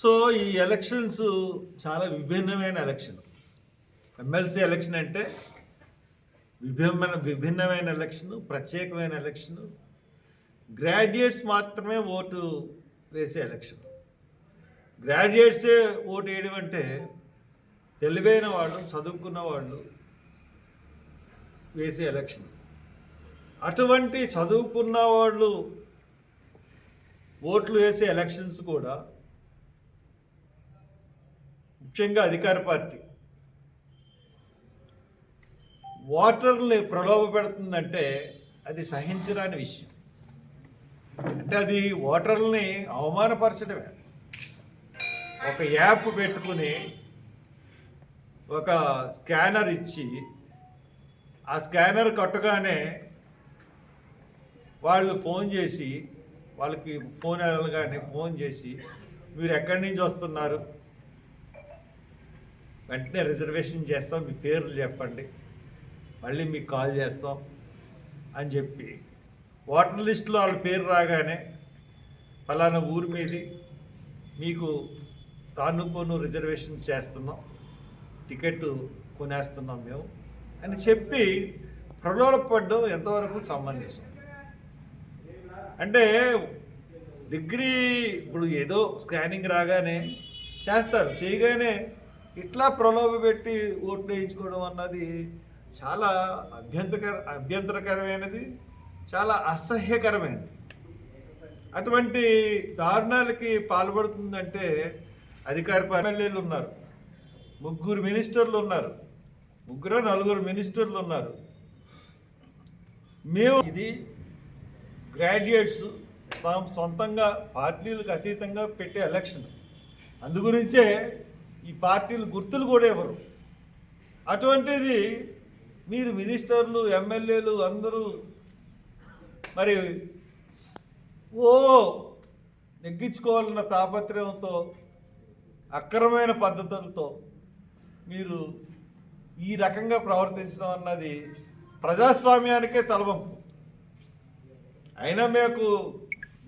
So ఈ elections చాలా విభిన్నమైన ఎలక్షన్. ఎమ్మెల్సీ ఎలక్షన్ అంటే విభిన్నమైన విభిన్నమైన ఎలక్షన్ ప్రత్యేకమైన ఎలక్షన్. గ్రాడ్యుయేట్స్ మాత్రమే ఓటు వేసే ఎలక్షన్. గ్రాడ్యుయేట్సే ఓటు వేయడం అంటే తెలివైన వాళ్ళు చదువుకున్న వాళ్ళు వేసే ఎలక్షన్. అటువంటి చదువుకున్న వాళ్ళు ఓట్లు వేసే ఎలక్షన్స్ కూడా ముఖ్యంగా అధికార పార్టీ. ఓటర్ని ప్రలోభ పెడుతుందంటే అది సహించరాని విషయం. అంటే అది ఓటర్లని అవమానపరచడమే. ఒక యాప్ పెట్టుకుని ఒక స్కానర్ ఇచ్చి ఆ స్కానర్ కొట్టగానే వాళ్ళు ఫోన్ చేసి వాళ్ళకి ఫోన్ వెళ్ళగానే ఫోన్ చేసి మీరు ఎక్కడి నుంచి వస్తున్నారు? వెంటనే రిజర్వేషన్ చేస్తాం మీ పేర్లు చెప్పండి మళ్ళీ మీకు కాల్ చేస్తాం అని చెప్పి. ఓటర్ లిస్టులో వాళ్ళ పేరు రాగానే ఫలానా ఊరి మీది మీకు రాను పోను రిజర్వేషన్ చేస్తున్నాం టికెట్ కొనేస్తున్నాం మేము అని చెప్పి ప్రలోభపడడం ఎంతవరకు సంబంధించింది అంటే డిగ్రీ ఇప్పుడు ఏదో స్కానింగ్ రాగానే చేస్తారు చేయగానే ఇట్లా ప్రలోభ పెట్టి ఓట్లు వేయించుకోవడం అన్నది చాలా అభ్యంతరకర అభ్యంతరకరమైనది చాలా అసహ్యకరమైనది. అటువంటి దారుణాలకి పాల్పడుతుందంటే అధికార ఎమ్మెల్యేలు ఉన్నారు ముగ్గురు మినిస్టర్లు ఉన్నారు ముగ్గురు నలుగురు మినిస్టర్లు ఉన్నారు. మేము ఇది గ్రాడ్యుయేట్స్ తాము సొంతంగా పార్టీలకు అతీతంగా పెట్టే ఎలక్షన్. అందుగురించే ఈ పార్టీలు గుర్తులు కూడా ఇవ్వరు. అటువంటిది మీరు మినిస్టర్లు ఎమ్మెల్యేలు అందరూ మరి ఓ నెగ్గించుకోవాలన్న తాపత్రయంతో అక్రమైన పద్ధతులతో మీరు ఈ రకంగా ప్రవర్తించడం అన్నది ప్రజాస్వామ్యానికే తలవంపు. అయినా మీకు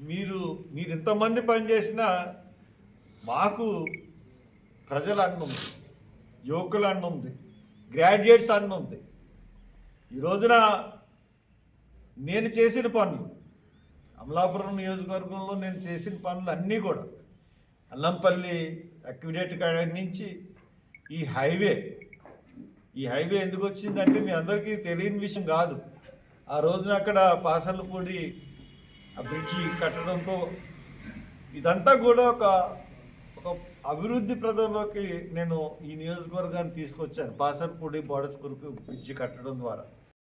మీరు మీరు ఇంతమంది పనిచేసినా మాకు ప్రజలు అన్నుంది ఉంది అన్నుంది ఉంది గ్రాడ్యుయేట్స్ అన్నుంది ఈ రోజున నేను చేసిన పనులు అమలాపురం నియోజకవర్గంలో నేను చేసిన పనులు అన్నీ కూడా అల్లంపల్లి అక్విడేట్ కాడ నుంచి ఈ హైవే ఈ హైవే ఎందుకు వచ్చిందంటే మీ అందరికీ తెలియని విషయం కాదు. ఆ రోజున అక్కడ పాసర్లపూడి ఆ బ్రిడ్జి కట్టడంతో ఇదంతా కూడా ఒక ఒక అభివృద్ధి ప్రదంలోకి నేను ఈ నియోజకవర్గాన్ని తీసుకొచ్చాను. పాసర్పూడి బోర్డర్స్ కొరకు బ్రిడ్జి కట్టడం ద్వారా.